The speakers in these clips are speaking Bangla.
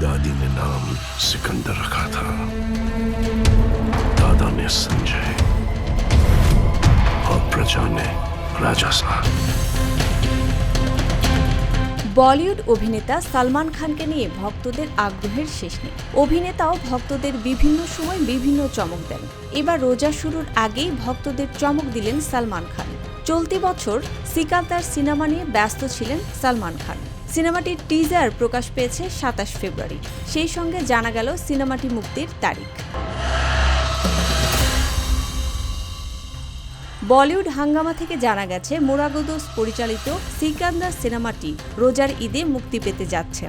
दादी ने नाम सिकंदर रखा था दादा ने संजय और प्रजा ने राजा साहब বলিউড অভিনেতা সালমান খানকে নিয়ে ভক্তদের আগ্রহের শেষ নেই অভিনেতাও ভক্তদের বিভিন্ন সময় বিভিন্ন চমক দেন এবার রোজা শুরুর আগেই ভক্তদের চমক দিলেন সালমান খান চলতি বছর সিকান্তার সিনেমা নিয়ে ব্যস্ত ছিলেন সালমান খান সিনেমাটির টিজার প্রকাশ পেয়েছে সাতাশ ফেব্রুয়ারি। সেই সঙ্গে জানা গেল সিনেমাটি মুক্তির তারিখ। বলিউড হাঙ্গামা থেকে জানা গেছে, মোরাগোদোস পরিচালিত সিকান্দার সিনেমাটি রোজার ঈদে মুক্তি পেতে যাচ্ছে।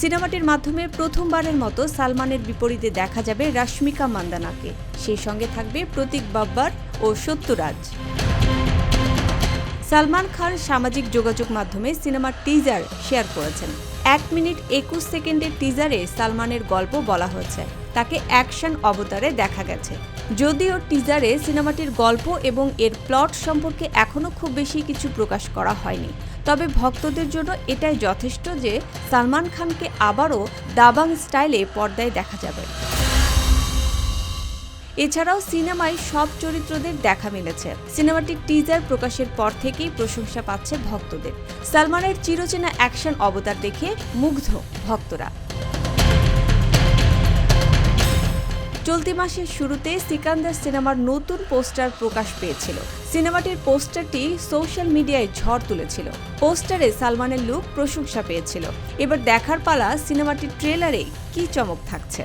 সিনেমাটির মাধ্যমে প্রথমবারের মতো সালমানের বিপরীতে দেখা যাবে রাশ্মিকা মান্দানাকে। সেই সঙ্গে থাকবে প্রতীক বাব্বার ও সত্যরাজ। সালমান খান সামাজিক যোগাযোগ মাধ্যমে সিনেমার টিজার শেয়ার করেছেন। এক মিনিট একুশ সেকেন্ডের টিজারে সালমানের গল্প বলা হয়েছে। তাকে অ্যাকশন অবতারে দেখা গেছে। যদিও টিজারে সিনেমাটির গল্প এবং এর প্লট সম্পর্কে এখনও খুব বেশি কিছু প্রকাশ করা হয়নি। তবে ভক্তদের জন্য এটাই যথেষ্ট যে সালমান খানকে আবারও দাবাং স্টাইলে পর্দায় দেখা যাবে। এছাড়াও সিনেমায় সব চরিত্রদের দেখা মিলেছে। সিনেমাটির টিজার প্রকাশের পর থেকেই প্রশংসা পাচ্ছে ভক্তদের। সালমানের চিরচেনা অ্যাকশন অবতার দেখে মুগ্ধ ভক্তরা। চলতি মাসের শুরুতে সিকান্দার সিনেমার নতুন পোস্টার প্রকাশ পেয়েছিল। সিনেমাটির পোস্টারটি সোশ্যাল মিডিয়ায় ঝড় তুলেছিল। পোস্টারে সালমানের লুক প্রশংসা পেয়েছিল। এবার দেখার পালা সিনেমাটির ট্রেলারে কি চমক থাকছে?